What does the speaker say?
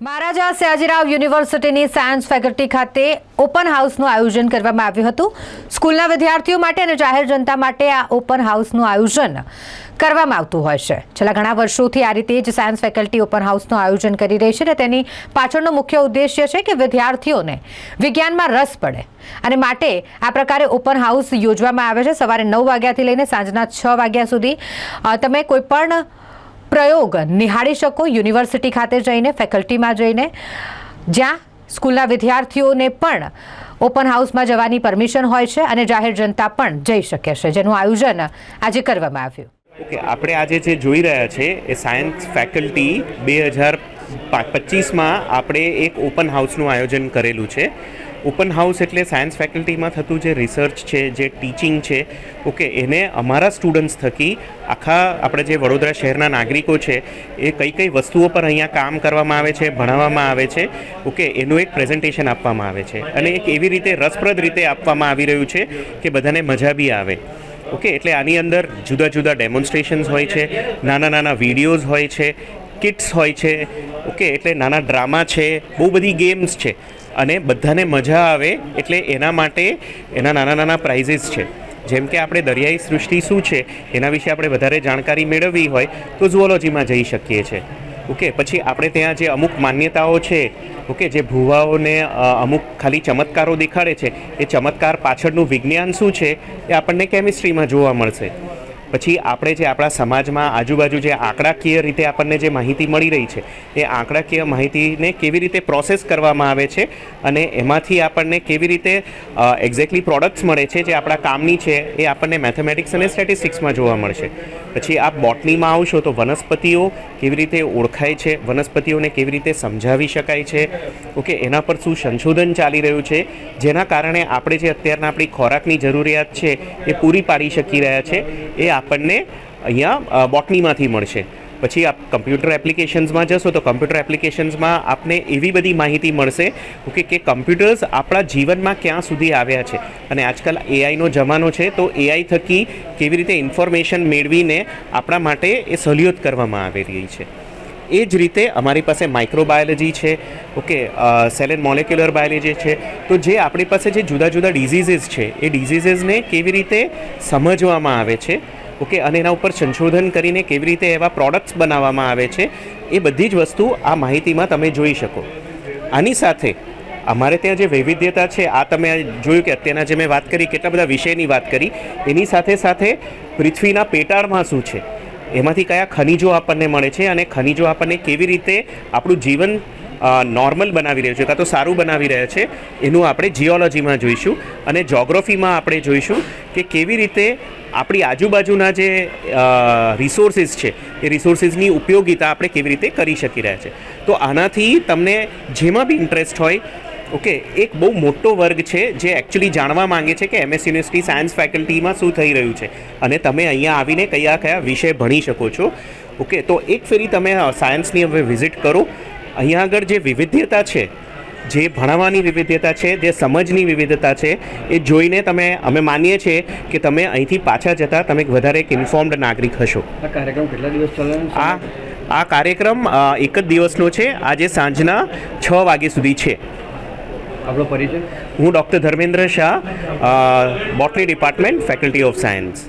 મહારાજા સયાજીરાવ યુનિવર્સિટીની science faculty ખાતે open હાઉસનું આયોજન કરવામાં આવ્યું હતું. સ્કૂલના વિદ્યાર્થીઓ માટે અને જાહેર જનતા માટે આ ઓપન હાઉસનું આયોજન કરવામાં આવતું હોય છે. છેલ્લા ઘણા વર્ષોથી આ રીતે જ સાયન્સ ફેકલ્ટી ઓપન હાઉસનું આયોજન કરી રહી છે અને તેની પાછળનો મુખ્ય ઉદ્દેશ્ય છે કે વિદ્યાર્થીઓને વિજ્ઞાનમાં રસ પડે અને માટે આ પ્રકારે ઓપન હાઉસ યોજવામાં આવે છે. સવારે નવ વાગ્યાથી લઈને સાંજના છ વાગ્યા સુધી. તમે કોઈ પણ પ્રયોગ નિહાળી શકો યુનિવર્સિટી ખાતે જઈને, ફેકલ્ટીમાં જઈને. જ્યાં સ્કૂલના વિદ્યાર્થીઓને પણ ઓપન હાઉસમાં જવાની પરમિશન હોય છે અને જાહેર જનતા પણ જઈ શકે છે. જેનું આયોજન આજે કરવામાં આવ્યું. ઓકે, આપણે આજે જે જોઈ રહ્યા છે એ સાયન્સ ફેકલ્ટી બે હજાર પચીસમાં આપણે એક ઓપન હાઉસનું આયોજન કરેલું છે. ઓપન હાઉસ એટલે સાયન્સ ફેકલ્ટીમાં થતું જે રિસર્ચ છે, જે ટીચિંગ છે, ઓકે, એને અમારા સ્ટુડન્ટ્સ થકી આખા આપણે જે વડોદરા શહેરના નાગરિકો છે, એ કઈ કઈ વસ્તુઓ પર અહીંયા કામ કરવામાં આવે છે, ભણાવવામાં આવે છે, ઓકે, એનું એક પ્રેઝન્ટેશન આપવામાં આવે છે અને એક એવી રીતે રસપ્રદ રીતે આપવામાં આવી રહ્યું છે કે બધાને મજા બી આવે. ઓકે, એટલે આની અંદર જુદા જુદા ડેમોન્સ્ટ્રેશન્સ હોય છે, નાના નાના વિડીયોઝ હોય છે કિટ્સ હોય છે, ઓકે, એટલે નાના ડ્રામા છે, બહુ બધી ગેમ્સ છે. અને બધાને મજા આવે એટલે એના માટે એના નાના નાના પ્રાઇઝીસ છે. જેમ કે આપણે દરિયાઈ સૃષ્ટિ શું છે, એના વિશે આપણે વધારે જાણકારી મેળવવી હોય તો ઝુઓલોજીમાં જઈ શકીએ છીએ ઓકે, પછી આપણે ત્યાં જે અમુક માન્યતાઓ છે, ઓકે, જે ભૂવાઓને અમુક ખાલી ચમત્કારો દેખાડે છે, એ ચમત્કાર પાછળનું વિજ્ઞાન શું છે, એ આપણને કેમિસ્ટ્રીમાં જોવા મળશે. પછી આપણે જે આપણા સમાજમાં આજુબાજુ જે આંકડાકીય રીતે આપણને જે માહિતી મળી રહી છે, એ આંકડાકીય માહિતીને કેવી રીતે પ્રોસેસ કરવામાં આવે છે અને એમાંથી આપણને કેવી રીતે એક્ઝેક્ટલી પ્રોડક્ટ્સ મળે છે જે આપણા કામની છે, એ આપણને મેથેમેટિક્સ અને સ્ટેટિસ્ટિક્સમાં જોવા મળશે. પછી આપ બોટનીમાં આવશો તો વનસ્પતિઓ કેવી રીતે ઓળખાય છે, વનસ્પતિઓને કેવી રીતે સમજાવી શકાય છે, ઓકે, એના પર શું સંશોધન ચાલી રહ્યું છે, જેના કારણે આપણે જે અત્યારના આપણી ખોરાકની જરૂરિયાત છે, એ પૂરી પાડી શકી રહ્યા છે, એ આપણને અહીંયા બોટનીમાંથી મળશે. પછી આપ કમ્પ્યુટર એપ્લિકેશન્સમાં જશો તો કમ્પ્યુટર એપ્લિકેશન્સમાં આપને એવી બધી માહિતી મળશે ઓકે, કે કમ્પ્યુટર્સ આપણા જીવનમાં ક્યાં સુધી આવ્યા છે. અને આજકાલ એઆઈનો જમાનો છે તો એઆઈ થકી કેવી રીતે ઇન્ફોર્મેશન મેળવીને આપણા માટે એ સહુલિયત કરવામાં આવી રહી છે. એ જ રીતે અમારી પાસે માઇક્રોબાયોલોજી છે, okay cell and molecular biology છે. તો જે આપણી પાસે જે જુદા જુદા ડિઝીઝીસ છે, એ ડિઝીઝીસને કેવી રીતે સમજવામાં આવે છે? ઓકે, અને એના ઉપર સંશોધન કરીને કેવી રીતે એવા પ્રોડક્ટ્સ બનાવવામાં આવે છે, એ બધી જ વસ્તુ આ માહિતીમાં તમે જોઈ શકો. આની સાથે, અમારે ત્યાં જે વૈવિધ્યતા છે, આ તમે જોયું કે અત્યારના જે મેં વાત કરી, કેટલા બધા વિષયની વાત કરી, એની સાથે સાથે પૃથ્વીના પેટાળમાં શું છે? એમાંથી કયા ખનિજો આપણને મળે છે અને ખનિજો આપણને કેવી રીતે આપણું જીવન નોર્મલ બનાવી રહ્યો છે, કાં તો સારું બનાવી રહ્યા છે, એનું આપણે જીઓલોજીમાં જોઈશું અને જોગ્રફીમાં આપણે જોઈશું કે કેવી રીતે આપણી આજુબાજુના જે રિસોર્સિસ છે, એ રિસોર્સિસની ઉપયોગિતા આપણે કેવી રીતે કરી શકી રહ્યા છે. તો આનાથી તમને જેમાં બી ઇન્ટરેસ્ટ હોય, ઓકે, એક બહુ મોટો વર્ગ છે જે એકચ્યુઅલી જાણવા માંગે છે કે એમએસ યુનિવર્સિટી સાયન્સ ફેકલ્ટીમાં શું થઈ રહ્યું છે. અને તમે અહીંયા આવીને કયા કયા વિષય ભણી શકો છો. ઓકે, તો એક ફેરી તમે સાયન્સની હવે વિઝિટ કરો. અહીંયા આગળ જે વિવિધ્યતા છે જે ભણાવવાની વિવિધતા છે જે સમજની વિવિધતા છે એ જોઈને તમે અમે માનીએ છીએ કે તમે અહીંથી પાછા જતા તમે વધારે એક ઇન્ફોર્મ્ડ નાગરિક હશો. આ કાર્યક્રમ કેટલા દિવસ ચાલવાનો આ આ કાર્યક્રમ એક જ દિવસનો છે. આજે સાંજના છ વાગ્યા સુધી છે. આપણો પરિચય? હું doctor Dharmendra Shah botany department faculty of science.